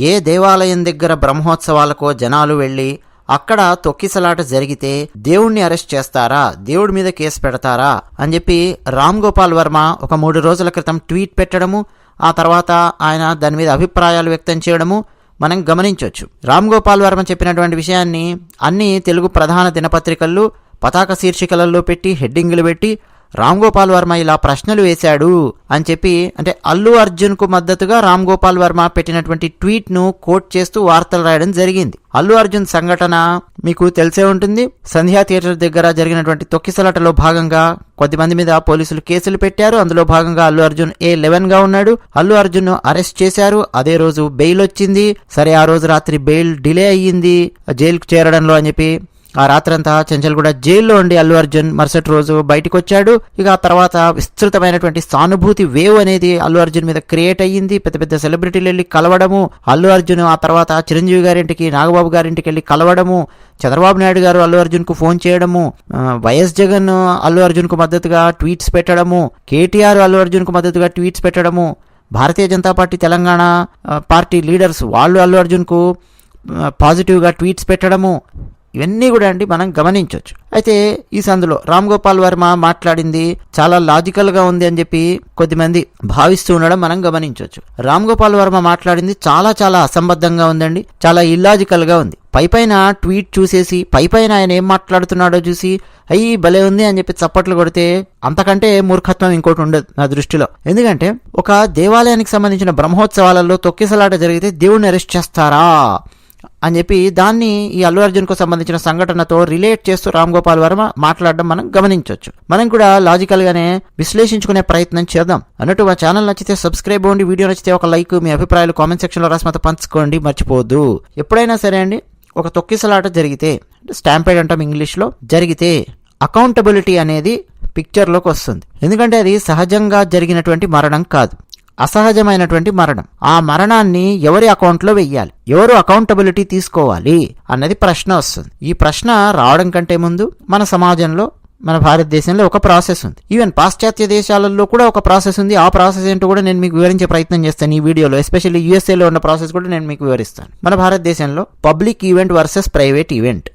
ఏ దేవాలయం దగ్గర బ్రహ్మోత్సవాలకో జనాలు వెళ్ళి అక్కడ తొక్కిసలాట జరిగితే దేవుణ్ణి అరెస్ట్ చేస్తారా? దేవుడి మీద కేసు పెడతారా? అని చెప్పి రామ్ గోపాల్ వర్మ ఒక మూడు రోజుల క్రితం ట్వీట్ పెట్టడము ఆ తర్వాత ఆయన దాని మీద అభిప్రాయాలు వ్యక్తం చేయడము మనం గమనించవచ్చు రామ్ గోపాల్ వర్మ చెప్పినటువంటి విషయాన్ని అన్ని తెలుగు ప్రధాన దినపత్రికల్లో పతాక శీర్షికలలో పెట్టి హెడ్డింగులు పెట్టి రామ్ గోపాల్ వర్మ ఇలా ప్రశ్నలు వేశాడు అని చెప్పి అంటే అల్లు అర్జున్కు మద్దతుగా రామ్ గోపాల్ వర్మ పెట్టినటువంటి ట్వీట్ను కోట్ చేస్తూ వార్తలు రాయడం జరిగింది. అల్లు అర్జున్ సంఘటన మీకు తెలిసే ఉంటుంది. సంధ్యా థియేటర్ దగ్గర జరిగినటువంటి తొక్కిసలాటలో భాగంగా కొద్దిమంది మీద పోలీసులు కేసులు పెట్టారు. అందులో భాగంగా అల్లు అర్జున్ ఏ లెవెన్గా ఉన్నాడు. అల్లు అర్జున్ అరెస్ట్ చేశారు. అదే రోజు బెయిల్ వచ్చింది. సరే ఆ రోజు రాత్రి బెయిల్ డిలే అయ్యింది. జైలుకు చేరడంలో అని చెప్పి ఆ రాత్రంతా చెంచల్గూడ జైల్లో ఉండి అల్లు అర్జున్ మరుసటి రోజు బయటకు వచ్చాడు ఇక ఆ తర్వాత విస్తృతమైనటువంటి సానుభూతి వేవ్ అనేది అల్లు అర్జున్ మీద క్రియేట్ అయ్యింది. పెద్ద పెద్ద సెలబ్రిటీలు వెళ్ళి కలవడము అల్లు అర్జున్ ఆ తర్వాత చిరంజీవి గారింటికి నాగబాబు గారింటికి వెళ్ళి కలవడము చంద్రబాబు నాయుడు గారు అల్లు అర్జున్కు ఫోన్ చేయడము వైఎస్ జగన్ అల్లు అర్జున్కు మద్దతుగా ట్వీట్స్ పెట్టడము కేటీఆర్ అల్లు అర్జున్కు మద్దతుగా ట్వీట్స్ పెట్టడము Bharatiya Janata party Telangana party leaders వాళ్ళు అల్లు అర్జున్కు పాజిటివ్గా ట్వీట్స్ పెట్టడము ఇవన్నీ కూడా అండి మనం గమనించవచ్చు అయితే ఈ సందులో రామ్ గోపాల్ వర్మ మాట్లాడింది చాలా లాజికల్గా ఉంది అని చెప్పి కొద్దిమంది భావిస్తూ ఉండడం మనం గమనించవచ్చు రామ్ గోపాల్ వర్మ మాట్లాడింది చాలా చాలా అసంబద్ధంగా ఉందండి చాలా ఇల్లాజికల్గా ఉంది. పై పైన ట్వీట్ చూసేసి పై పైన ఆయన ఏం మాట్లాడుతున్నాడో చూసి అయ్యి భలే ఉంది అని చెప్పి చప్పట్లు కొడితే అంతకంటే మూర్ఖత్వం ఇంకోటి ఉండదు నా దృష్టిలో. ఎందుకంటే ఒక దేవాలయానికి సంబంధించిన బ్రహ్మోత్సవాలలో తొక్కిసలాట జరిగితే దేవుణ్ణి అరెస్ట్ చేస్తారా? అని చెప్పి దాన్ని ఈ అల్లు అర్జున్కు సంబంధించిన సంఘటనతో రిలేట్ చేస్తూ రామ్ గోపాల్ వర్మ మాట్లాడడం మనం గమనించవచ్చు. మనం కూడా లాజికల్గానే విశ్లేషించుకునే ప్రయత్నం చేద్దాం. అన్నట్టు మా ఛానల్ నచ్చితే సబ్స్క్రైబ్ అవ్వండి వీడియో నచ్చితే ఒక లైక్ మీ అభిప్రాయాలు కామెంట్ సెక్షన్లో రాసి మాతో పంచుకోండి మర్చిపోవద్దు. ఎప్పుడైనా సరే అండి ఒక తొక్కిసలాట జరిగితే స్టాంపేడ్ అంటాం ఇంగ్లీష్లో జరిగితే అకౌంటబిలిటీ అనేది పిక్చర్లోకి వస్తుంది. ఎందుకంటే అది సహజంగా జరిగినటువంటి మరణం కాదు. అసహజమైనటువంటి మరణం. ఆ మరణాన్ని ఎవరి అకౌంట్లో వెయ్యాలి? ఎవరు అకౌంటబిలిటీ తీసుకోవాలి? అన్నది ప్రశ్న వస్తుంది. ఈ ప్రశ్న రావడం కంటే ముందు మన సమాజంలో మన భారతదేశంలో ఒక ప్రాసెస్ ఉంది. ఈవెన్ పాశ్చాత్య దేశాలలో కూడా ఒక ప్రాసెస్ ఉంది. ఆ ప్రాసెస్ ఏంటో కూడా నేను మీకు వివరించే ప్రయత్నం చేస్తాను ఈ వీడియోలో. ఎస్పెషల్లీ యూఎస్ఏలో ఉన్న ప్రాసెస్ కూడా నేను మీకు వివరిస్తాను. మన భారతదేశంలో public event versus private event.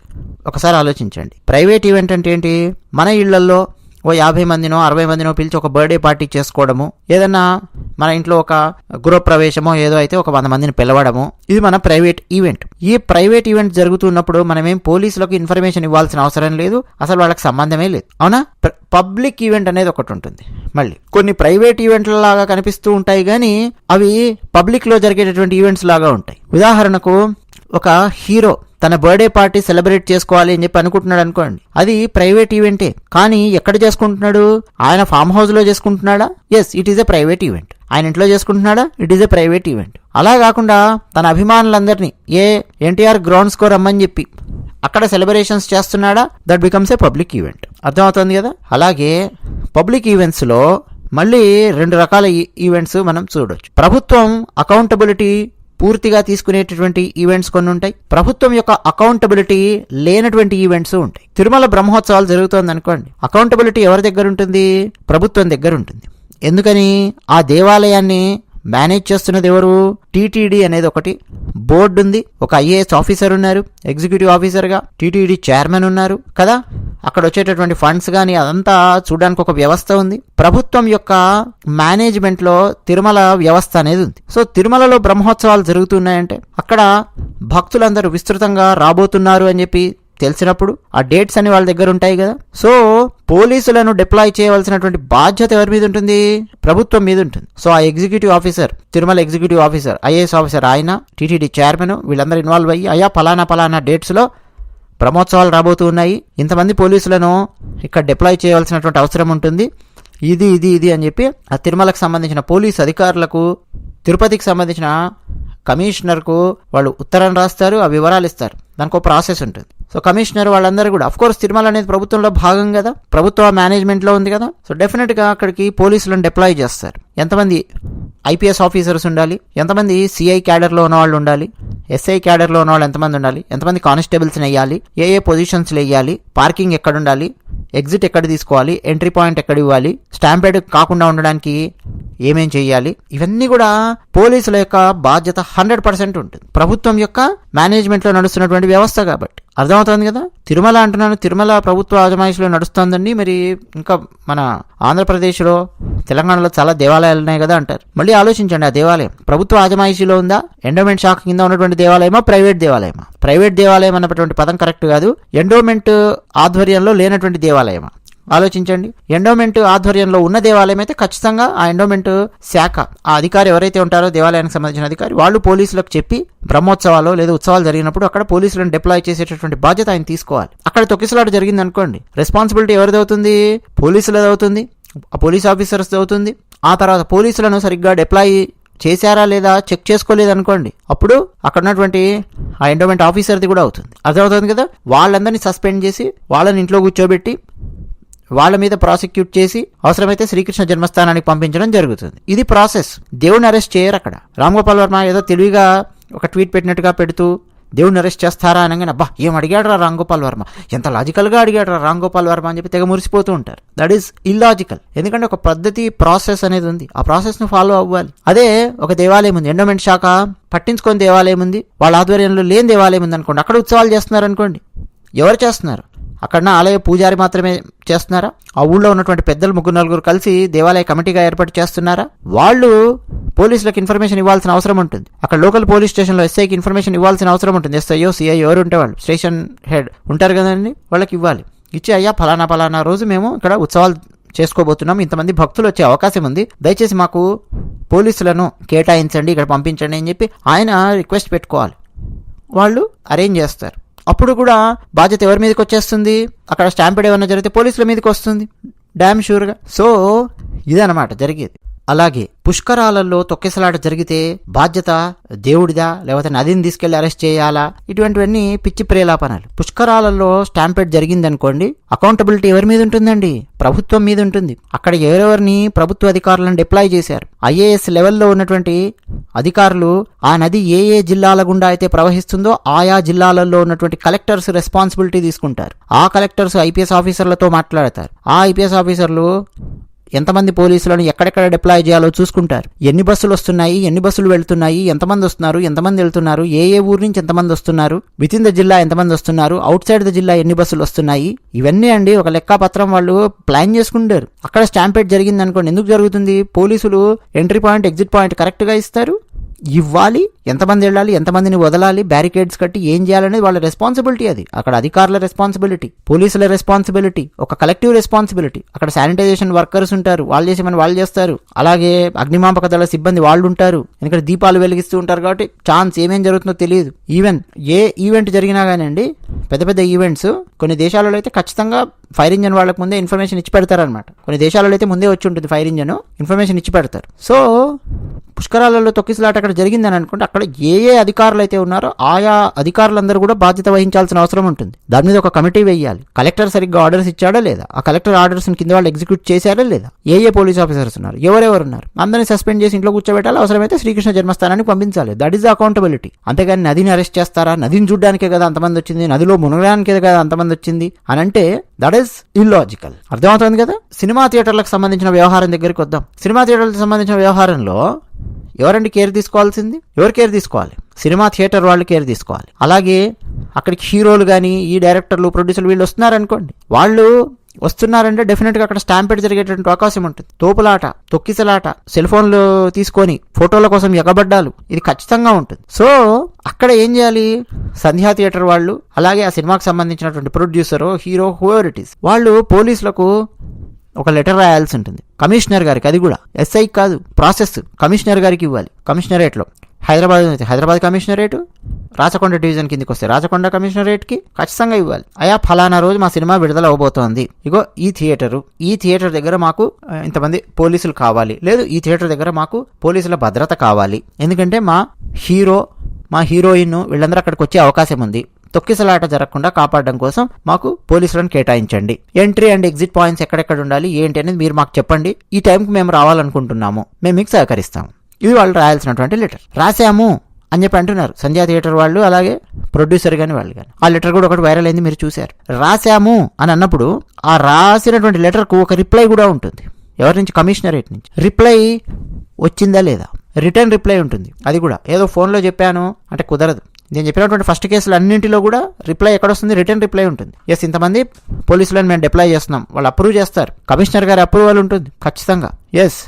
ఒకసారి ఆలోచించండి. ప్రైవేట్ ఈవెంట్ అంటే ఏంటి? మన ఇళ్ళలో ఓ యాభై మందినో అరవై మందినో పిలిచి ఒక బర్త్డే పార్టీ చేసుకోవడము ఏదన్నా మన ఇంట్లో ఒక గృహప్రవేశమో ఏదో అయితే ఒక వంద మందిని పిలవడము ఇది మన ప్రైవేట్ ఈవెంట్. ఈ ప్రైవేట్ ఈవెంట్ జరుగుతున్నప్పుడు మనమేం పోలీసులకు ఇన్ఫర్మేషన్ ఇవ్వాల్సిన అవసరం లేదు అసలు వాళ్ళకి సంబంధమే లేదు. అవునా? పబ్లిక్ ఈవెంట్ అనేది ఒకటి ఉంటుంది మళ్ళీ. కొన్ని ప్రైవేట్ ఈవెంట్ల లాగా కనిపిస్తూ ఉంటాయి కానీ అవి పబ్లిక్లో జరిగేటటువంటి ఈవెంట్స్ లాగా ఉంటాయి. ఉదాహరణకు ఒక హీరో తన బర్త్డే పార్టీ సెలబ్రేట్ చేసుకోవాలి అని చెప్పి అనుకుంటున్నాడు అనుకోండి. అది ప్రైవేట్ ఈవెంటే. కానీ ఎక్కడ చేసుకుంటున్నాడు? ఆయన ఫామ్ హౌస్లో చేసుకుంటున్నాడా? Yes it is a private event ఆయన ఇంట్లో చేసుకుంటున్నాడా? It is a private event అలా కాకుండా తన అభిమానులందరినీ ఏ ఎన్టీఆర్ గ్రౌండ్ స్కోర్ రమ్మని చెప్పి అక్కడ సెలబ్రేషన్స్ చేస్తున్నాడా? That becomes a public event అర్థమవుతుంది కదా? అలాగే పబ్లిక్ ఈవెంట్స్లో మళ్ళీ రెండు రకాల ఈ- ఈవెంట్స్ మనం చూడొచ్చు. ప్రభుత్వం అకౌంటబిలిటీ పూర్తిగా తీసుకునేటటువంటి ఈవెంట్స్ కొన్ని ఉంటాయి. ప్రభుత్వం యొక్క అకౌంటబిలిటీ లేనటువంటి ఈవెంట్స్ ఉంటాయి. తిరుమల బ్రహ్మోత్సవాలు జరుగుతోంది అనుకోండి. అకౌంటబిలిటీ ఎవరి దగ్గర ఉంటుంది? ప్రభుత్వం దగ్గర ఉంటుంది. ఎందుకని? ఆ దేవాలయాన్ని మేనేజ్ చేస్తున్నది ఎవరు? టీటీడీ అనేది ఒకటి. బోర్డు ఉంది. ఒక ఐఏఎస్ ఆఫీసర్ ఉన్నారు. ఎగ్జిక్యూటివ్ ఆఫీసర్గా. టీటీడీ చైర్మన్ ఉన్నారు. కదా? అక్కడ వచ్చేటటువంటి ఫండ్స్ కానీ అదంతా చూడడానికి ఒక వ్యవస్థ ఉంది. ప్రభుత్వం యొక్క మేనేజ్మెంట్లో తిరుమల వ్యవస్థ అనేది ఉంది. సో తిరుమలలో బ్రహ్మోత్సవాలు జరుగుతున్నాయంటే అక్కడ భక్తులందరూ విస్తృతంగా రాబోతున్నారు అని చెప్పి తెలిసినప్పుడు ఆ డేట్స్ అని వాళ్ళ దగ్గర ఉంటాయి కదా. సో పోలీసులను డిప్లాయ్ చేయవలసినటువంటి బాధ్యత ఎవరి మీద ఉంటుంది? ప్రభుత్వం మీద ఉంటుంది. సో ఆ executive officer Tirumala executive officer IAS officer ఆయన టీటీడీ చైర్మన్ వీళ్ళందరూ ఇన్వాల్వ్ అయ్యి అయ్యా పలానా పలానా డేట్స్లో బ్రహ్మోత్సవాలు రాబోతూ ఉన్నాయి. ఇంతమంది పోలీసులను ఇక్కడ డిప్లాయ్ చేయవలసినటువంటి అవసరం ఉంటుంది. ఇది ఇది ఇది అని చెప్పి ఆ తిరుమలకు సంబంధించిన పోలీస్ అధికారులకు తిరుపతికి సంబంధించిన కమిషనర్కు వాళ్ళు ఉత్తరం రాస్తారు ఆ వివరాలు ఇస్తారు. దానికి ఒక ప్రాసెస్ ఉంటుంది. సో కమిషనర్ వాళ్ళందరూ కూడా అఫ్ కోర్స్ తిరుమల అనేది ప్రభుత్వంలో భాగం కదా ప్రభుత్వ మేనేజ్మెంట్లో ఉంది కదా సో డెఫినెట్గా అక్కడికి పోలీసులను డిప్లాయ్ చేస్తారు. ఎంతమంది ఐపీఎస్ ఆఫీసర్స్ ఉండాలి ఎంతమంది సిఐ క్యాడర్లో ఉన్న వాళ్ళు ఉండాలి ఎస్ఐ క్యాడర్లో ఉన్న వాళ్ళు ఎంతమంది ఉండాలి ఎంతమంది కానిస్టేబుల్స్ని వేయాలి ఏ ఏ పొజిషన్స్లో వేయాలి పార్కింగ్ ఎక్కడ ఉండాలి ఎగ్జిట్ ఎక్కడ తీసుకోవాలి ఎంట్రీ పాయింట్ ఎక్కడ ఇవ్వాలి స్టాంపేడ్ కాకుండా ఉండడానికి ఏమేం చేయాలి ఇవన్నీ కూడా పోలీసుల యొక్క బాధ్యత హండ్రెడ్ పర్సెంట్ ఉంటుంది. ప్రభుత్వం యొక్క మేనేజ్మెంట్లో నడుస్తున్నటువంటి వ్యవస్థ కాబట్టి. అర్థమవుతుంది కదా? తిరుమల అంటున్నాను. తిరుమల ప్రభుత్వ అజమాయిషిలో నడుస్తుందండి. మరి ఇంకా మన ఆంధ్రప్రదేశ్లో తెలంగాణలో చాలా దేవాలయాలు ఉన్నాయి కదా అంటారు. మళ్ళీ ఆలోచించండి ఆ దేవాలయం ప్రభుత్వ అజమాయిషిలో ఉందా? ఎండోమెంట్ శాఖ కింద ఉన్నటువంటి దేవాలయమా ప్రైవేట్ దేవాలయమా? ప్రైవేట్ దేవాలయం అన్నటువంటి పదం కరెక్ట్ కాదు. ఎండోమెంట్ ఆధ్వర్యంలో లేనటువంటి దేవాలయమా? ఆలోచించండి. ఎండోమెంట్ ఆధ్వర్యంలో ఉన్న దేవాలయం అయితే ఖచ్చితంగా ఆ ఎండోమెంట్ శాఖ ఆ అధికారి ఎవరైతే ఉంటారో దేవాలయానికి సంబంధించిన అధికారి వాళ్ళు పోలీసులకు చెప్పి బ్రహ్మోత్సవాలు లేదా ఉత్సవాలు జరిగినప్పుడు అక్కడ పోలీసులను డిప్లాయ్ చేసేటటువంటి బాధ్యత ఆయన తీసుకోవాలి. అక్కడ తొక్కిసలాట జరిగింది అనుకోండి. రెస్పాన్సిబిలిటీ ఎవరిది అవుతుంది? పోలీసులది అవుతుంది. పోలీస్ ఆఫీసర్స్ అవుతుంది. ఆ తర్వాత పోలీసులను సరిగ్గా డిప్లాయ్ చేశారా లేదా చెక్ చేసుకోలేదు అనుకోండి. అప్పుడు అక్కడ ఉన్నటువంటి ఆ ఎండోమెంట్ ఆఫీసర్ది కూడా అవుతుంది. అర్థమవుతుంది కదా? వాళ్ళందరినీ సస్పెండ్ చేసి వాళ్ళని ఇంట్లో కూర్చోబెట్టి వాళ్ళ మీద ప్రాసిక్యూట్ చేసి అవసరమైతే శ్రీకృష్ణ జన్మస్థానానికి పంపించడం జరుగుతుంది. ఇది ప్రాసెస్ దేవుని అరెస్ట్ చేయరు అక్కడ. రామ్ గోపాల్ వర్మ ఏదో తెలివిగా ఒక ట్వీట్ పెట్టినట్టుగా పెడుతూ దేవుడిని అరెస్ట్ చేస్తారా అనగానే అబ్బా ఏం అడిగాడు రా రామ్ గోపాల్ వర్మ? ఎంత లాజికల్గా అడిగాడు రా రామ్ గోపాల్ వర్మ? అని చెప్పి తెగ మురిసిపోతూ ఉంటారు. దట్ ఈస్ ఇల్లాజికల్ ఎందుకంటే ఒక పద్ధతి ప్రాసెస్ అనేది ఉంది. ఆ ప్రాసెస్ను ఫాలో అవ్వాలి. అదే ఒక దేవాలయం ఉంది. ఎండోమెంట్ శాఖ పట్టించుకొని దేవాలయం ఉంది. వాళ్ళ ఆధ్వర్యంలో లేని దేవాలయం ఉంది అనుకోండి. అక్కడ ఉత్సవాలు చేస్తున్నారు అనుకోండి. ఎవరు చేస్తున్నారు? అక్కడ ఆలయ పూజారి మాత్రమే చేస్తున్నారా? ఆ ఊళ్ళో ఉన్నటువంటి పెద్దలు ముగ్గురు నలుగురు కలిసి దేవాలయ కమిటీగా ఏర్పాటు చేస్తున్నారా? వాళ్ళు పోలీసులకు ఇన్ఫర్మేషన్ ఇవ్వాల్సిన అవసరం ఉంటుంది. అక్కడ లోకల్ పోలీస్ స్టేషన్లో ఎస్ఐకి ఇన్ఫర్మేషన్ ఇవ్వాల్సిన అవసరం ఉంటుంది. ఎస్ఐయో సిఐ ఎవరు ఉంటే వాళ్ళు స్టేషన్ హెడ్ ఉంటారు కదండి వాళ్ళకి ఇవ్వాలి. ఇచ్చి అయ్యా ఫలానా ఫలానా రోజు మేము ఇక్కడ ఉత్సవాలు చేసుకోబోతున్నాం. ఇంతమంది భక్తులు వచ్చే అవకాశం ఉంది. దయచేసి మాకు పోలీసులను కేటాయించండి ఇక్కడ పంపించండి అని చెప్పి ఆయన రిక్వెస్ట్ పెట్టుకోవాలి. వాళ్ళు అరేంజ్ చేస్తారు. అప్పుడు కూడా బాధ్యత ఎవరి మీదకి వచ్చేస్తుంది? అక్కడ స్టాంపిడ్ ఏమైనా జరిగితే పోలీసుల మీదకి వస్తుంది. డ్యామ్ షూర్గా సో ఇదనమాట జరిగేది. అలాగే పుష్కరాలలో తొక్కెసలాట జరిగితే బాధ్యత దేవుడిదా? లేకపోతే నదిని తీసుకెళ్ళి అరెస్ట్ చేయాలా? ఇటువంటివన్నీ పిచ్చి ప్రేలాపనలు. పుష్కరాలలో స్టాంపేట్ జరిగిందనుకోండి అకౌంటబిలిటీ ఎవరి మీద ఉంటుందండి? ప్రభుత్వం మీద ఉంటుంది. అక్కడ ఎవరెవరిని ప్రభుత్వ అధికారులను డిప్లాయ్ చేశారు? ఐఏఎస్ లెవెల్లో ఉన్నటువంటి అధికారులు ఆ నది ఏ ఏ జిల్లాల గుండా అయితే ప్రవహిస్తుందో ఆయా జిల్లాలలో ఉన్నటువంటి కలెక్టర్స్ రెస్పాన్సిబిలిటీ తీసుకుంటారు. ఆ కలెక్టర్స్ ఐపీఎస్ ఆఫీసర్లతో మాట్లాడతారు. ఆ ఐపీఎస్ ఆఫీసర్లు ఎంతమంది పోలీసులను ఎక్కడెక్కడ డిప్లాయ్ చేయాలో చూసుకుంటారు. ఎన్ని బస్సులు వస్తున్నాయి ఎన్ని బస్సులు వెళ్తున్నాయి ఎంతమంది వస్తున్నారు ఎంతమంది వెళ్తున్నారు ఏ ఏ ఊరు నుంచి ఎంతమంది వస్తున్నారు విత్ ఇన్ ద జిల్లా ఎంతమంది వస్తున్నారు అవుట్ సైడ్ ద జిల్లా ఎన్ని బస్సులు వస్తున్నాయి ఇవన్నీ అండి ఒక లెక్కాపత్రం వాళ్ళు ప్లాన్ చేసుకుంటారు. అక్కడ స్టాంపేట్ జరిగింది అనుకోండి ఎందుకు జరుగుతుంది? పోలీసులు ఎంట్రీ పాయింట్ ఎగ్జిట్ పాయింట్ కరెక్ట్గా ఇస్తారు? ఇవ్వాలి ఎంతమంది వెళ్ళాలి ఎంతమందిని వదలాలి బ్యారికేడ్స్ కట్టి ఏం చేయాలనేది వాళ్ళ రెస్పాన్సిబిలిటీ అది. అక్కడ అధికారుల రెస్పాన్సిబిలిటీ పోలీసుల రెస్పాన్సిబిలిటీ ఒక కలెక్టివ్ రెస్పాన్సిబిలిటీ అక్కడ శానిటైజేషన్ వర్కర్స్ ఉంటారు వాళ్ళు చేసేమని వాళ్ళు చేస్తారు. అలాగే అగ్నిమాపక దళ సిబ్బంది వాళ్ళు ఉంటారు. ఎందుకంటే దీపాలు వెలిగిస్తూ ఉంటారు కాబట్టి ఛాన్స్ ఏమేం జరుగుతుందో తెలియదు. ఈవెన్ ఏ ఈవెంట్ జరిగినా కానివ్వండి పెద్ద పెద్ద ఈవెంట్స్ కొన్ని దేశాలలో అయితే ఖచ్చితంగా ఫైర్ ఇంజన్ వాళ్ళకి ముందే ఇన్ఫర్మేషన్ ఇచ్చి పెడతారనమాట కొన్ని దేశాలలో అయితే ముందే వచ్చి ఉంటుంది ఫైర్ ఇంజన్ ఇన్ఫర్మేషన్ ఇచ్చి పెడతారు సో పుష్కరాలలో తొక్కిసలాట అక్కడ జరిగిందని అనుకుంటే అక్కడ ఏ ఏ అధికారులు అయితే ఉన్నారో ఆయా అధికారులందరూ కూడా బాధ్యత వహించాల్సిన అవసరం ఉంటుంది. దాని మీద ఒక కమిటీ వేయాలి. కలెక్టర్ సరిగ్గా ఆర్డర్స్ ఇచ్చాడా లేదా? ఆ కలెక్టర్ ఆర్డర్స్ కింద వాళ్ళు ఎగ్జిక్యూట్ చేశారా లేదా? ఏ ఏ పోలీస్ ఆఫీసర్స్ ఉన్నారు? ఎవరెవరు ఉన్నారు? అందరిని సస్పెండ్ చేసి ఇంట్లో కూర్చోబెట్టాలి? అవసరమైతే శ్రీకృష్ణ జన్మస్థానానికి పంపించాలి. దట్ ఈస్ అకౌంటబిలిటీ అంతేగాని నదిని అరెస్ట్ చేస్తారా? నదిని చూడడానికే కదా అంతమంది వచ్చింది? నదిలో మునగడానికే కదా అంతమంది వచ్చింది? అని అంటే దట్ ఈస్ ఇల్లాజికల్ అర్థమవుతుంది కదా? సినిమా థియేటర్లకు సంబంధించిన వ్యవహారం దగ్గరికి వద్దాం. సినిమా థియేటర్లకు సంబంధించిన వ్యవహారంలో ఎవరండి కేర్ తీసుకోవాల్సింది? ఎవరు కేర్ తీసుకోవాలి? సినిమా థియేటర్ వాళ్ళు కేర్ తీసుకోవాలి. అలాగే అక్కడికి హీరోలు కానీ ఈ డైరెక్టర్లు ప్రొడ్యూసర్లు వీళ్ళు వస్తున్నారనుకోండి. వాళ్ళు వస్తున్నారంటే డెఫినెట్గా అక్కడ స్టాంపేట్ జరిగేటువంటి అవకాశం ఉంటుంది. తోపులాట తొక్కిసలాట సెల్ ఫోన్లు తీసుకొని ఫోటోల కోసం ఎగబడ్డాలు. ఇది ఖచ్చితంగా ఉంటుంది. సో అక్కడ ఏం చేయాలి? సంధ్యా థియేటర్ వాళ్ళు అలాగే ఆ సినిమాకి సంబంధించినటువంటి producer hero whoever it is వాళ్ళు పోలీసులకు ఒక లెటర్ రాయాల్సి ఉంటుంది కమిషనర్ గారికి అది కూడా. ఎస్ఐ కాదు ప్రాసెస్ కమిషనర్ గారికి ఇవ్వాలి. కమిషనరేట్లో. హైదరాబాద్ అయితే హైదరాబాద్ కమిషనరేటు? రాచకొండ డివిజన్ కిందకి వస్తే రాచకొండ కమిషనరేట్కి ఖచ్చితంగా ఇవ్వాలి. అయా ఫలానా రోజు మా సినిమా విడుదల అవబోతోంది. ఇగో ఈ థియేటరు. ఈ థియేటర్ దగ్గర మాకు ఇంతమంది పోలీసులు కావాలి. లేదు ఈ థియేటర్ దగ్గర మాకు పోలీసుల భద్రత కావాలి. ఎందుకంటే మా హీరో మా హీరోయిన్ వీళ్ళందరూ అక్కడికి వచ్చే అవకాశం ఉంది తొక్కిసలాట జరగకుండా కాపాడడం కోసం మాకు పోలీసులను కేటాయించండి. ఎంట్రీ అండ్ ఎగ్జిట్ పాయింట్స్ ఎక్కడెక్కడ ఉండాలి ఏంటి అనేది మీరు మాకు చెప్పండి. ఈ టైంకి మేము రావాలనుకుంటున్నాము. మేము మీకు సహకరిస్తాము. ఇది వాళ్ళు రాయాల్సినటువంటి లెటర్. రాసాము అని చెప్పి అంటున్నారు. సంధ్యా థియేటర్ వాళ్ళు అలాగే ప్రొడ్యూసర్ కానీ వాళ్ళు కానీ ఆ లెటర్ కూడా ఒకటి వైరల్ అయింది మీరు చూశారు. రాసాము అని అన్నప్పుడు ఆ రాసినటువంటి లెటర్కు ఒక రిప్లై కూడా ఉంటుంది. ఎవరి నుంచి? కమిషనరేట్ నుంచి. రిప్లై వచ్చిందా లేదా? రిటర్న్ రిప్లై ఉంటుంది. అది కూడా. ఏదో ఫోన్లో చెప్పాను అంటే కుదరదు. నేను చెప్పినటువంటి ఫస్ట్ కేసులు అన్నింటిలో కూడా రిప్లై ఎక్కడ వస్తుంది రిటర్న్ రిప్లై ఉంటుంది. ఎస్ ఇంతమంది పోలీసులను మేము డిప్లై చేస్తున్నాం. వాళ్ళు అప్రూవ్ చేస్తారు. కమిషనర్ గారి అప్రూవల్ ఉంటుంది. ఖచ్చితంగా. ఎస్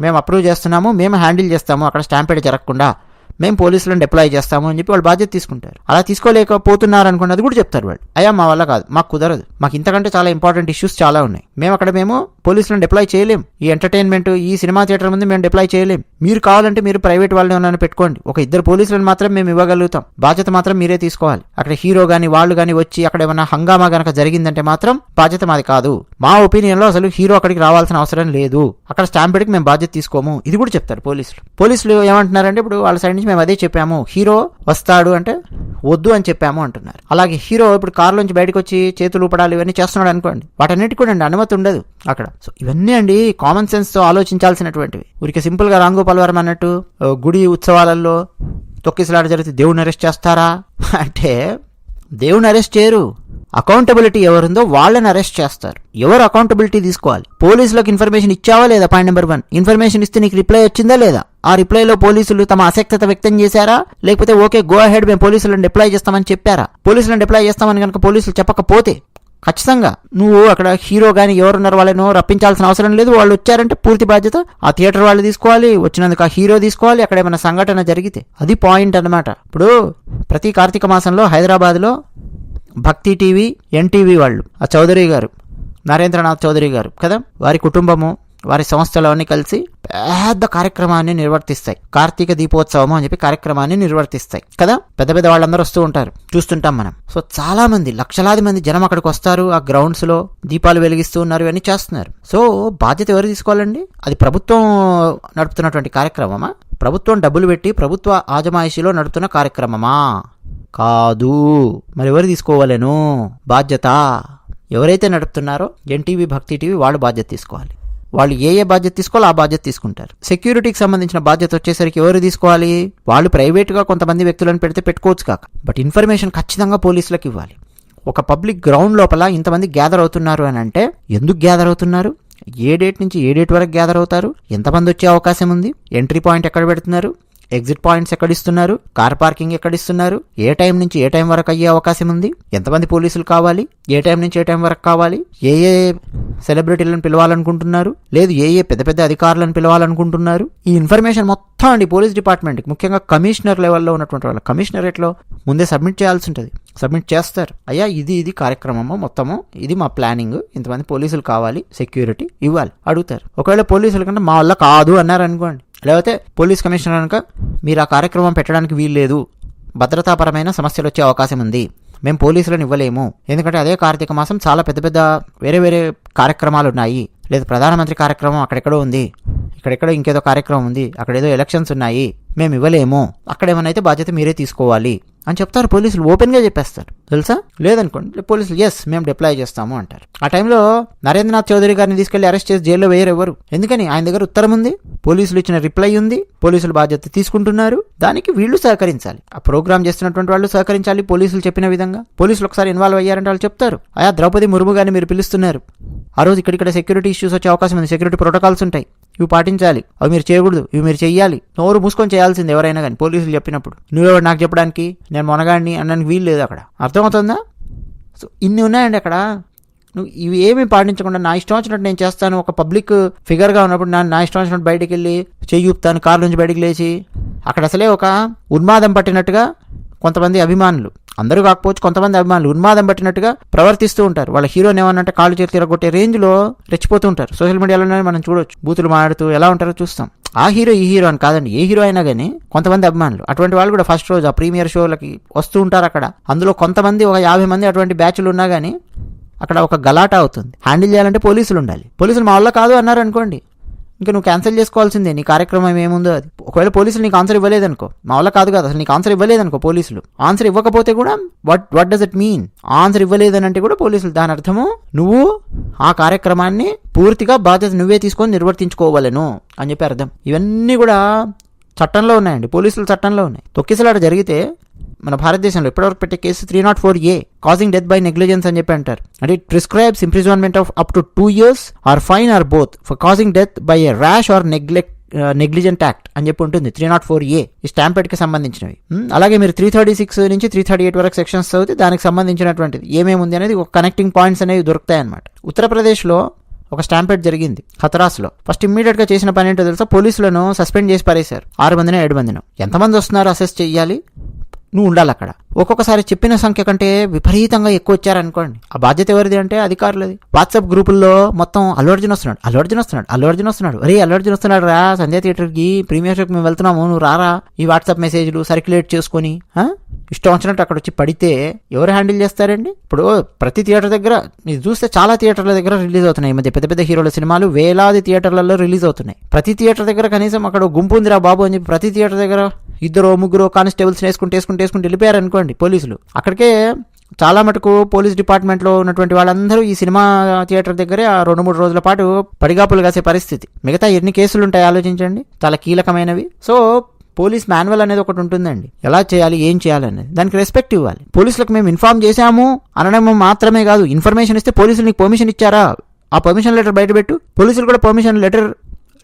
మేము అప్రూవ్ చేస్తున్నాము. మేము హ్యాండిల్ చేస్తాము. అక్కడ స్టాంపేడ్ జరగకుండా. మేము పోలీసులను డిప్లాయ్ చేస్తాము అని చెప్పి వాళ్ళు బాధ్యత తీసుకుంటారు. అలా తీసుకోలేకపోతున్నారు అనుకోండి అది కూడా చెప్తారు వాళ్ళు. అయ్యా మా వల్ల కాదు. మాకు కుదరదు. మాకు ఇంతకంటే చాలా ఇంపార్టెంట్ ఇష్యూస్ చాలా ఉన్నాయి. మేము అక్కడ మేము పోలీసులను డిప్లాయ్ చేయలేం. ఈ ఎంటర్టైన్మెంట్ ఈ సినిమా థియేటర్ ముందు మేము డిప్లాయ్ చేయలేం. మీరు కావాలంటే మీరు ప్రైవేట్ వాళ్ళని ఏమైనా పెట్టుకోండి. ఒక ఇద్దరు పోలీసులను మాత్రం మేము ఇవ్వగలుగుతాం. బాధ్యత మాత్రం మీరే తీసుకోవాలి. అక్కడ హీరో గాని వాళ్ళు గాని వచ్చి అక్కడ ఏమైనా హంగామా గనక జరిగిందంటే మాత్రం బాధ్యత మాది కాదు. మా ఒపీనియన్లో అసలు హీరో అక్కడికి రావాల్సిన అవసరం లేదు. అక్కడ స్టాంపేడ్కి మేము బాధ్యత తీసుకోము. ఇది కూడా చెప్తారు పోలీసులు. పోలీసులు ఏమంటున్నారంటే ఇప్పుడు వాళ్ళ సైడ్ నుంచి మేము అదే చెప్పాము హీరో వస్తాడు అంటే వద్దు అని చెప్పాము అంటున్నారు. అలాగే హీరో ఇప్పుడు కారులోంచి బయటకు వచ్చి చేతులు ఊపడాలు ఇవన్నీ చేస్తున్నాడు అనుకోండి వాటన్నిటికి కూడా అండి అనుమతి ఉండదు అక్కడ. సో ఇవన్నీ అండి కామన్ సెన్స్తో ఆలోచించాల్సినటువంటివి. ఊరికి సింపుల్గా గా రాంగోపాల్ అన్నట్టు గుడి ఉత్సవాలలో తొక్కిసలాట జరిగితే దేవుడిని అరెస్ట్ చేస్తారా? అంటే దేవుని అరెస్ట్ చేయరు. అకౌంటబిలిటీ ఎవరుందో వాళ్ళని అరెస్ట్ చేస్తారు. ఎవరు అకౌంటబిలిటీ తీసుకోవాలి? పోలీసులకు ఇన్ఫర్మేషన్ ఇచ్చావా లేదా? Point number one. ఇన్ఫర్మేషన్ ఇస్తే నీకు రిప్లై వచ్చిందా లేదా? ఆ రిప్లైలో పోలీసులు తమ అసక్తత వ్యక్తం చేశారా? లేకపోతే ఓకే గో అహెడ్ మేము పోలీసులను డిప్లై చేస్తామని చెప్పారా? పోలీసులను డిప్లై చేస్తామని కనుక పోలీసులు చెప్పకపోతే ఖచ్చితంగా నువ్వు అక్కడ హీరో కానీ ఎవరున్నారు వాళ్ళను రప్పించాల్సిన అవసరం లేదు. వాళ్ళు వచ్చారంటే పూర్తి బాధ్యత ఆ థియేటర్ వాళ్ళు తీసుకోవాలి. వచ్చినందుకు ఆ హీరో తీసుకోవాలి. అక్కడ ఏమైనా సంఘటన జరిగితే అది పాయింట్ అనమాట ఇప్పుడు ప్రతి కార్తీక మాసంలో హైదరాబాద్లో భక్తి టీవీ ఎన్టీవీ వాళ్ళు. ఆ చౌదరి గారు నరేంద్రనాథ్ చౌదరి గారు కదా? వారి కుటుంబము వారి సంస్థలు అన్నీ కలిసి పెద్ద కార్యక్రమాన్ని నిర్వర్తిస్తాయి. కార్తీక దీపోత్సవము అని చెప్పి కార్యక్రమాన్ని నిర్వర్తిస్తాయి కదా? పెద్ద పెద్ద వాళ్ళందరూ వస్తూ ఉంటారు చూస్తుంటాం మనం. సో చాలా మంది లక్షలాది మంది జనం అక్కడికి వస్తారు ఆ గ్రౌండ్స్లో దీపాలు వెలిగిస్తూ ఉన్నారు ఇవన్నీ చేస్తున్నారు. సో బాధ్యత ఎవరు తీసుకోవాలండి? అది ప్రభుత్వం నడుపుతున్నటువంటి కార్యక్రమమా? ప్రభుత్వం డబ్బులు పెట్టి ప్రభుత్వ ఆజమాయిషిలో నడుపుతున్న కార్యక్రమమా? కాదు. మరి ఎవరు తీసుకోవాలను? బాధ్యత. ఎవరైతే నడుపుతున్నారో ఎన్టీవీ భక్తి టీవీ వాళ్ళు బాధ్యత తీసుకోవాలి. వాళ్ళు ఏ ఏ బాధ్యత తీసుకోవాలో ఆ బాధ్యత తీసుకుంటారు. సెక్యూరిటీకి సంబంధించిన బాధ్యత వచ్చేసరికి ఎవరు తీసుకోవాలి? వాళ్ళు ప్రైవేట్గా కొంతమంది వ్యక్తులను పెడితే పెట్టుకోవచ్చు కాక. బట్ ఇన్ఫర్మేషన్ ఖచ్చితంగా పోలీసులకు ఇవ్వాలి. ఒక పబ్లిక్ గ్రౌండ్ లోపల ఇంతమంది గ్యాదర్ అవుతున్నారు అని అంటే ఎందుకు గ్యాదర్ అవుతున్నారు? ఏ డేట్ నుంచి ఏ డేట్ వరకు గ్యాదర్ అవుతారు? ఎంతమంది వచ్చే అవకాశం ఉంది? ఎంట్రీ పాయింట్ ఎక్కడ పెడుతున్నారు? ఎగ్జిట్ పాయింట్స్ ఎక్కడ ఇస్తున్నారు కార్ పార్కింగ్ ఎక్కడ ఇస్తున్నారు ఏ టైం నుంచి ఏ టైం వరకు అయ్యే అవకాశం ఉంది? ఎంతమంది పోలీసులు కావాలి? ఏ టైం నుంచి ఏ టైం వరకు కావాలి? ఏ ఏ సెలబ్రిటీలను పిలవాలనుకుంటున్నారు? లేదు ఏ ఏ పెద్ద పెద్ద అధికారులను పిలవాలనుకుంటున్నారు? ఈ ఇన్ఫర్మేషన్ మొత్తం అండి పోలీస్ డిపార్ట్మెంట్కి. ముఖ్యంగా కమిషనర్ లెవెల్లో ఉన్నటువంటి వాళ్ళు కమిషనరేట్లో ముందే సబ్మిట్ చేయాల్సి ఉంటుంది. సబ్మిట్ చేస్తారు. అయ్యా ఇది ఇది కార్యక్రమము మొత్తము? ఇది మా ప్లానింగ్. ఇంతమంది పోలీసులు కావాలి సెక్యూరిటీ ఇవ్వాలి అడుగుతారు. ఒకవేళ పోలీసుల కంటే మా వల్ల కాదు అన్నారు అనుకోండి. లేకపోతే పోలీస్ కమిషనర్ కనుక మీరు ఆ కార్యక్రమం పెట్టడానికి వీల్లేదు భద్రతాపరమైన సమస్యలు వచ్చే అవకాశం ఉంది మేము పోలీసులను ఇవ్వలేము. ఎందుకంటే అదే కార్తీక మాసం చాలా పెద్ద పెద్ద వేరే వేరే కార్యక్రమాలు ఉన్నాయి. లేదు ప్రధానమంత్రి కార్యక్రమం అక్కడెక్కడో ఉంది. ఇక్కడెక్కడో ఇంకేదో కార్యక్రమం ఉంది అక్కడ ఏదో ఎలక్షన్స్ ఉన్నాయి మేము ఇవ్వలేము అక్కడేమైనా అయితే బాధ్యత మీరే తీసుకోవాలి అని చెప్తారు పోలీసులు ఓపెన్గా చెప్పేస్తారు. తెలుసా? లేదనుకోండి పోలీసులు ఎస్ మేము డిప్లాయ్ చేస్తాము అంటారు. ఆ టైంలో నరేంద్రనాథ్ చౌదరి గారిని తీసుకెళ్ళి అరెస్ట్ చేసి జైల్లో వేయరు ఎవరు ఎందుకని? ఆయన దగ్గర ఉత్తరం ఉంది పోలీసులు ఇచ్చిన రిప్లై ఉంది పోలీసులు బాధ్యత తీసుకుంటున్నారు దానికి వీళ్ళు సహకరించాలి. ఆ ప్రోగ్రామ్ చేస్తున్నటువంటి వాళ్ళు సహకరించాలి పోలీసులు చెప్పిన విధంగా. పోలీసులు ఒకసారి ఇన్వాల్వ్ అయ్యారంటే వాళ్ళు చెప్తారు ఆయా ద్రౌపది ముర్ము గారిని మీరు పిలుస్తున్నారు. ఆ రోజు ఇక్కడిక్కడ సెక్యూరిటీ ఇష్యూస్ వచ్చే అవకాశం ఉంది సెక్యూరిటీ ప్రోటోకాల్స్ ఉంటాయి. ఇవి పాటించాలి. అవి మీరు చేయకూడదు. ఇవి మీరు చేయాలి నోరు మూసుకొని చేయాల్సింది ఎవరైనా కానీ పోలీసులు చెప్పినప్పుడు. నువ్వెవడు నాకు చెప్పడానికి? నేను మొనగాడిని అనడానికి వీలు లేదు అక్కడ. అర్థమవుతుందా? సో ఇన్ని ఉన్నాయండి అక్కడ. నువ్వు ఇవి ఏమీ పాటించకుండా నా ఇష్టం వచ్చినట్టు నేను చేస్తాను. ఒక పబ్లిక్ ఫిగర్గా ఉన్నప్పుడు నా నా ఇష్టం వచ్చినట్టు బయటికి వెళ్ళి చేయి చూపుతాను కారు నుంచి బయటికి లేచి. అక్కడ అసలే ఒక ఉన్మాదం పట్టినట్టుగా కొంతమంది అభిమానులు. అందరూ కాకపోవచ్చు కొంతమంది అభిమానులు ఉన్మాదం పట్టినట్టుగా ప్రవర్తిస్తూ ఉంటారు. వాళ్ళ హీరోని ఏమన్నంటే కాళ్ళు చేతులు తిరగొట్టే రేంజ్లో రెచ్చిపోతూ ఉంటారు. సోషల్ మీడియాలోనే మనం చూడొచ్చు. బూతులు మాట్లాడుతూ ఎలా ఉంటారో చూస్తాం. ఆ హీరో ఈ హీరో అని కాదండి. ఏ హీరో అయినా కానీ కొంతమంది అభిమానులు అటువంటి వాళ్ళు కూడా ఫస్ట్ రోజు ఆ ప్రీమియర్ షోలకి వస్తూ ఉంటారు అక్కడ. అందులో కొంతమంది ఒక యాభై మంది అటువంటి బ్యాచ్లు ఉన్నా కానీ అక్కడ ఒక గలాట అవుతుంది. హ్యాండిల్ చేయాలంటే పోలీసులు ఉండాలి. పోలీసులు మా వల్ల కాదు అన్నారు అనుకోండి. ఇంకా నువ్వు క్యాన్సిల్ చేసుకోవాల్సిందే. నీ కార్యక్రమం ఏముందో అది. ఒకవేళ పోలీసులు నీకు ఆన్సర్ ఇవ్వలేదనుకో. మా వల్ల కాదు కదా అసలు నీకు ఆన్సర్ ఇవ్వలేదనుకో పోలీసులు. ఆన్సర్ ఇవ్వకపోతే కూడా what what does it mean answer ఇవ్వలేదని అంటే కూడా పోలీసులు. దాని అర్థము నువ్వు ఆ కార్యక్రమాన్ని పూర్తిగా బాధ్యత నువ్వే తీసుకొని నిర్వర్తించుకోవాలను అని చెప్పి అర్థం. ఇవన్నీ కూడా చట్టంలో ఉన్నాయండి. పోలీసుల చట్టంలో ఉన్నాయి. తొక్కిసలాట జరిగితే మన భారతదేశంలో ఇప్పటివరకు పెట్టే case three nought four A causing death by negligence అని చెప్పి అంటారు. అంటే it prescribes imprisonment of up to two years or fine or both for causing death by a rash or neglect negligent act అని చెప్పి ఉంటుంది three not four ఏ ఈ స్టాంపెడ్కి సంబంధించినవి. అలాగే మీరు త్రీ థర్టీ సిక్స్ నుంచి త్రీ థర్టీ ఎయిట్ వరకు sections చదివితే దానికి సంబంధించినటువంటిది. ఏమేమి ఉంది అనేది ఒక కనెక్టింగ్ పాయింట్స్ అనేవి దొరుకుతాయి అనమాట ఉత్తరప్రదేశ్లో ఒక స్టాంపెడ్ జరిగింది హతరాస్లో. ఫస్ట్ ఇమ్మీడియట్గా చేసిన పని ఏంటో తెలుసా? పోలీసులను సస్పెండ్ చేసి పారేశారు. ఆరు మందిన ఏడు మందిన. ఎంతమంది వస్తున్నారు అసెస్ చేయాలి నువ్వు ఉండాలి అక్కడ. ఒక్కొక్కసారి చెప్పిన సంఖ్య కంటే విపరీతంగా ఎక్కువ వచ్చారనుకోండి. ఆ బాధ్యత ఎవరిది అంటే అధికారులది. వాట్సాప్ గ్రూపుల్లో మొత్తం అల్లు అర్జున్ వస్తున్నాడు అల్లు అర్జున్ వస్తున్నాడు అల్లు అర్జున్ వస్తున్నాడు. అరే అల్లు అర్జున్ వస్తున్నాడు రా సంజయ్ థియేటర్కి ప్రీమియర్ షోకి మేము వెళ్తున్నాము నువ్వు రారా? ఈ వాట్సాప్ మెసేజ్లు సర్క్యులేట్ చేసుకొని ఇష్టం వచ్చినట్టు అక్కడ వచ్చి పడితే ఎవరు హ్యాండిల్ చేస్తారండి? ఇప్పుడు ప్రతి థియేటర్ దగ్గర మీరు చూస్తే చాలా థియేటర్ల దగ్గర రిలీజ్ అవుతున్నాయి. ఈ మధ్య పెద్ద పెద్ద హీరోల సినిమాలు వేలాది థియేటర్లలో రిలీజ్ అవుతున్నాయి. ప్రతి థియేటర్ దగ్గర కనీసం అక్కడ గుంపు ఉందిరా బాబు అని చెప్పి ప్రతి థియేటర్ దగ్గర ఇద్దరు ముగ్గురు కానిస్టేబుల్స్ వేసుకుంటే వేసుకుంటే వేసుకుంటే వెళ్ళిపోయారనుకో అనుకోండి పోలీసులు. అక్కడికే చాలా మటుకు పోలీస్ డిపార్ట్మెంట్లో ఉన్నటువంటి వాళ్ళందరూ ఈ సినిమా థియేటర్ దగ్గరే ఆ రెండు మూడు రోజుల పాటు పడిగాపులు కాసే పరిస్థితి. మిగతా ఎన్ని కేసులు ఉంటాయి ఆలోచించండి. చాలా కీలకమైనవి. సో పోలీస్ మాన్యువల్ అనేది ఒకటి ఉంటుందండి. ఎలా చేయాలి ఏం చేయాలి అనేది. దానికి రెస్పెక్ట్ ఇవ్వాలి. పోలీసులకు మేము ఇన్ఫార్మ్ చేశాము అనడం మాత్రమే కాదు. ఇన్ఫర్మేషన్ ఇస్తే పోలీసులు నీకు పర్మిషన్ ఇచ్చారా? ఆ పర్మిషన్ లెటర్ బయటపెట్టు పోలీసులు కూడా పర్మిషన్ లెటర్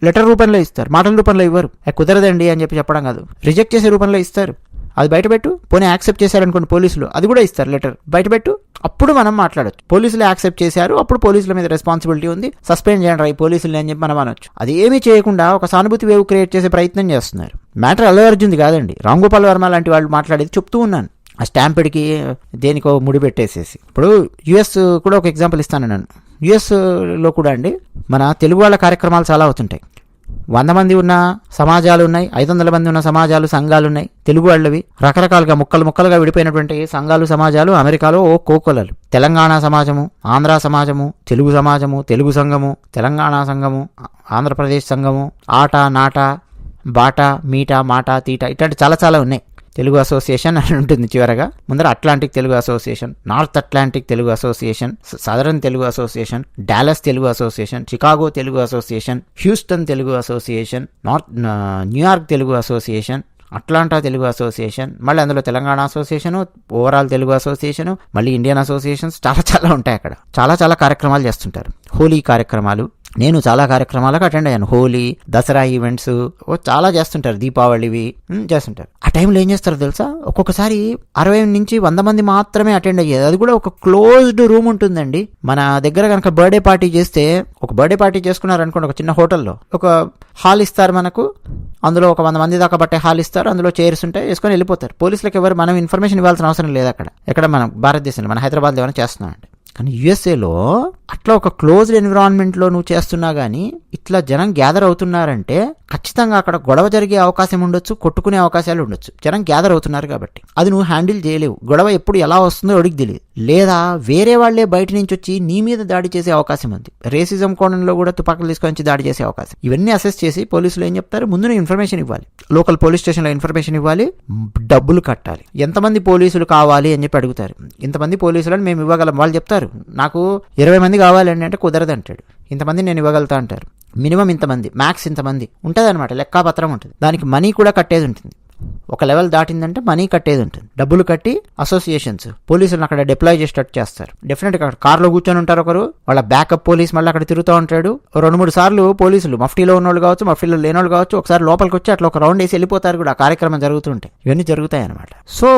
లెటర్ రూపంలో ఇస్తారు. మాటల రూపంలో ఇవ్వరు. కుదరదండి అని చెప్పి చెప్పడం కాదు. రిజెక్ట్ చేసే రూపంలో ఇస్తారు. అది బయటపెట్టు. పోనీ యాక్సెప్ట్ చేశారనుకోండి పోలీసులు అది కూడా ఇస్తారు లెటర్. బయటపెట్టు. అప్పుడు మనం మాట్లాడొచ్చు. పోలీసులు యాక్సెప్ట్ చేశారు అప్పుడు పోలీసుల మీద రెస్పాన్సిబిలిటీ ఉంది. సస్పెండ్ చేయండి ఈ పోలీసులు అని చెప్పి మనం అనొచ్చు. అది ఏమీ చేయకుండా ఒక సానుభూతి వేవ్ క్రియేట్ చేసే ప్రయత్నం చేస్తున్నారు. మ్యాటర్ అల్లు అర్జున్ది కాదండి. రామ్ గోపాల్ వర్మ లాంటి వాళ్ళు మాట్లాడేది చెప్తూ ఉన్నాను. ఆ స్టాంపిడ్కి దేనికో ముడి పెట్టేసేసి. ఇప్పుడు యుఎస్ కూడా ఒక ఎగ్జాంపుల్ ఇస్తాను నేను. యుఎస్లో కూడా అండి మన తెలుగు వాళ్ళ కార్యక్రమాలు చాలా అవుతుంటాయి. వంద మంది ఉన్న సమాజాలు ఉన్నాయి ఐదు వందల మంది ఉన్న సమాజాలు సంఘాలు ఉన్నాయి తెలుగు వాళ్ళవి రకరకాలుగా ముక్కలు ముక్కలుగా విడిపోయినటువంటి సంఘాలు సమాజాలు అమెరికాలో ఓ కోకొలలు. తెలంగాణ సమాజము ఆంధ్ర సమాజము తెలుగు సమాజము తెలుగు సంఘము తెలంగాణ సంఘము ఆంధ్రప్రదేశ్ సంఘము ఆట నాట బాట మీట మాట తీట ఇట్లాంటి చాలా చాలా ఉన్నాయి. తెలుగు అసోసియేషన్ అని ఉంటుంది చివరగా. ముందర Atlantic Telugu association north Atlantic Telugu association southern Telugu association Dallas Telugu association Chicago Telugu association Houston Telugu association north New York Telugu association Atlanta Telugu association మళ్ళీ అందులో Telangana association overall Telugu association మళ్ళీ Indian associations చాలా చాలా ఉంటాయి అక్కడ. చాలా చాలా కార్యక్రమాలు చేస్తుంటారు. హోలీ కార్యక్రమాలు నేను చాలా కార్యక్రమాలకు అటెండ్ అయ్యాను. హోలీ దసరా ఈవెంట్స్ చాలా చేస్తుంటారు. దీపావళివి చేస్తుంటారు. ఆ టైంలో ఏం చేస్తారో తెలుసా? ఒక్కొక్కసారి అరవై నుంచి వంద మంది మాత్రమే అటెండ్ అయ్యేది. అది కూడా ఒక క్లోజ్డ్ రూమ్ ఉంటుందండి. మన దగ్గర కనుక బర్త్డే పార్టీ చేస్తే ఒక బర్త్డే పార్టీ చేసుకున్నారనుకోండి ఒక చిన్న హోటల్లో. ఒక హాల్ ఇస్తారు మనకు. అందులో ఒక వంద మంది దాకా పట్టే హాల్ ఇస్తారు. అందులో చైర్స్ ఉంటాయి వేసుకొని వెళ్ళిపోతారు. పోలీసులకు ఎవరు మనం ఇన్ఫర్మేషన్ ఇవ్వాల్సిన అవసరం లేదు అక్కడ. ఎక్కడ మనం భారతదేశంలో మన హైదరాబాద్లో ఏమైనా చేస్తున్నామండి. కానీ యుఎస్ఏలో అట్లా ఒక క్లోజ్డ్ ఎన్విరాన్మెంట్లో నువ్వు చేస్తున్నా కానీ ఇట్లా జనం గ్యాదర్ అవుతున్నారంటే ఖచ్చితంగా అక్కడ గొడవ జరిగే అవకాశం ఉండొచ్చు కొట్టుకునే అవకాశాలు ఉండొచ్చు. జనం గ్యాదర్ అవుతున్నారు కాబట్టి. అది నువ్వు హ్యాండిల్ చేయలేవు. గొడవ ఎప్పుడు ఎలా వస్తుందో అడిగి తెలియదు లేదా వేరే వాళ్ళే బయట నుంచి వచ్చి నీ మీద దాడి చేసే అవకాశం ఉంది. రేసిజం కోణంలో కూడా తుపాకులు తీసుకొని వచ్చి దాడి చేసే అవకాశం. ఇవన్నీ అసెస్ చేసి పోలీసులు ఏం చెప్తారు? ముందు ఇన్ఫర్మేషన్ ఇవ్వాలి. లోకల్ పోలీస్ స్టేషన్లో ఇన్ఫర్మేషన్ ఇవ్వాలి. డబ్బులు కట్టాలి. ఎంతమంది పోలీసులు కావాలి అని చెప్పి అడుగుతారు. ఇంతమంది పోలీసులను మేము ఇవ్వగలం. వాళ్ళు చెప్తారు. నాకు ఇరవై మంది కావాలండి అంటే కుదరదు అంటాడు. ఇంతమంది నేను ఇవ్వగలుగుతా అంటారు. మినిమం ఇంతమంది మ్యాక్స్ ఇంతమంది ఉంటుంది అనమాట లెక్కాపత్రం ఉంటుంది. దానికి మనీ కూడా కట్టేది ఉంటుంది. ఒక లెవెల్ దాటిందంటే మనీ కట్టేది ఉంటుంది. డబ్బులు కట్టి అసోసియేషన్స్ పోలీసులను అక్కడ డిప్లాయ్ చేసేటట్టు చేస్తారు. డెఫినెట్గా అక్కడ కార్లో కూర్చొని ఉంటారు ఒకరు వాళ్ళ బ్యాకప్ పోలీస్ మళ్ళీ అక్కడ తిరుగుతూ ఉంటాడు. రెండు మూడు సార్లు పోలీసులు మఫ్టీలో ఉన్నోళ్ళు కావచ్చు మఫ్టీలో లేనోళ్ళు కావచ్చు ఒకసారి లోపలికి వచ్చి అట్లా ఒక రౌండ్ వేసి వెళ్ళిపోతారు కూడా. ఆ కార్యక్రమం జరుగుతుంటే ఇవన్నీ జరుగుతాయి అనమాట సో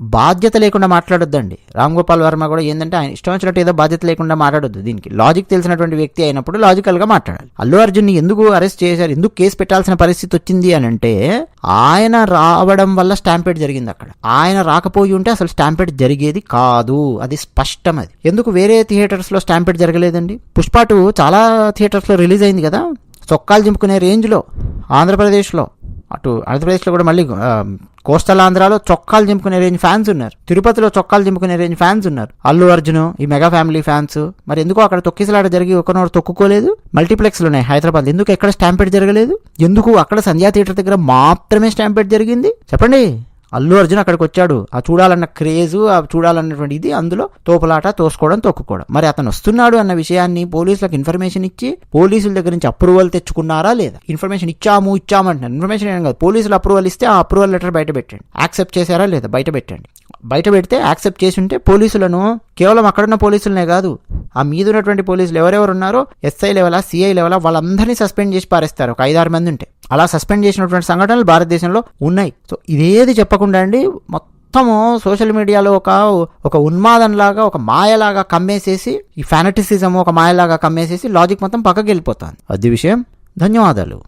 బాధ్యత లేకుండా మాట్లాడొద్దండి. రామ్ గోపాల్ వర్మ కూడా ఏంటంటే ఆయన ఇష్టం వచ్చినట్టు ఏదో బాధ్యత లేకుండా మాట్లాడొద్దు. దీనికి లాజిక్ తెలిసినటువంటి వ్యక్తి అయినప్పుడు లాజికల్గా మాట్లాడాలి. అల్లు అర్జున్ ఎందుకు అరెస్ట్ చేశారు ఎందుకు కేసు పెట్టాల్సిన పరిస్థితి వచ్చింది అని అంటే ఆయన రావడం వల్ల స్టాంపేట్ జరిగింది అక్కడ. ఆయన రాకపోయి ఉంటే అసలు స్టాంపేట్ జరిగేది కాదు. అది స్పష్టం అది. ఎందుకు వేరే థియేటర్స్లో స్టాంపేట్ జరగలేదండి? పుష్పాటు టూ చాలా థియేటర్స్లో రిలీజ్ అయింది కదా. చొక్కాలు చింపుకునే రేంజ్లో ఆంధ్రప్రదేశ్లో. అటు ఆంధ్రప్రదేశ్లో కూడా మళ్ళీ ఆ, కోస్టల్ ఆంధ్రాలో చొక్కాలు చింపుకునే రేంజ్ ఫ్యాన్స్ ఉన్నారు. తిరుపతిలో చొక్కాలు చింపుకునే రేంజ్ ఫ్యాన్స్ ఉన్నారు. అల్లు అర్జున్ ఈ మెగా ఫ్యామిలీ ఫ్యాన్స్. మరి ఎందుకు అక్కడ తొక్కిసలాట జరిగి ఒకనోడు తొక్కుకోలేదు. మల్టీప్లెక్స్లు ఉన్నాయి హైదరాబాద్. ఎందుకు ఎక్కడ స్టాంపేట్ జరగలేదు? ఎందుకు అక్కడ సంధ్యా థియేటర్ దగ్గర మాత్రమే స్టాంపేట్ జరిగింది? చెప్పండి. అల్లు అర్జున్ అక్కడికి వచ్చాడు ఆ చూడాలన్న క్రేజు ఆ చూడాలన్నటువంటి ఇది అందులో తోపులాట తోసుకోవడం తొక్కుకోవడం. మరి అతను వస్తున్నాడు అన్న విషయాన్ని పోలీసులకు ఇన్ఫర్మేషన్ ఇచ్చి పోలీసుల దగ్గర నుంచి అప్రూవల్ తెచ్చుకున్నారా లేదా? ఇన్ఫర్మేషన్ ఇచ్చాము ఇచ్చాము అంటున్నారు ఇన్ఫర్మేషన్ ఏం కాదు. పోలీసులు అప్రూవల్ ఇస్తే ఆ అప్రూవల్ లెటర్ బయట పెట్టండి. యాక్సెప్ట్ చేశారా లేదా? బయట పెట్టండి. బయట పెడితే యాక్సెప్ట్ చేసి ఉంటే పోలీసులను కేవలం అక్కడున్న పోలీసులనే కాదు ఆ మీద ఉన్నటువంటి పోలీసులు ఎవరెవరు ఉన్నారో ఎస్ఐ లెవెలా సిఐ లెవెలా వాళ్ళందరినీ సస్పెండ్ చేసి పారేస్తారు. ఒక ఐదారు మంది ఉంటే. అలా సస్పెండ్ చేసినటువంటి సంఘటనలు భారతదేశంలో ఉన్నాయి. సో ఇదేది చెప్పకుండా అండి మొత్తము సోషల్ మీడియాలో ఒక ఒక ఉన్మాదంలాగా ఒక మాయలాగా కమ్మేసేసి ఈ ఫానటిసిజం ఒక మాయలాగా కమ్మేసేసి లాజిక్ మొత్తం పక్కకి వెళ్ళిపోతాను అది విషయం. ధన్యవాదాలు.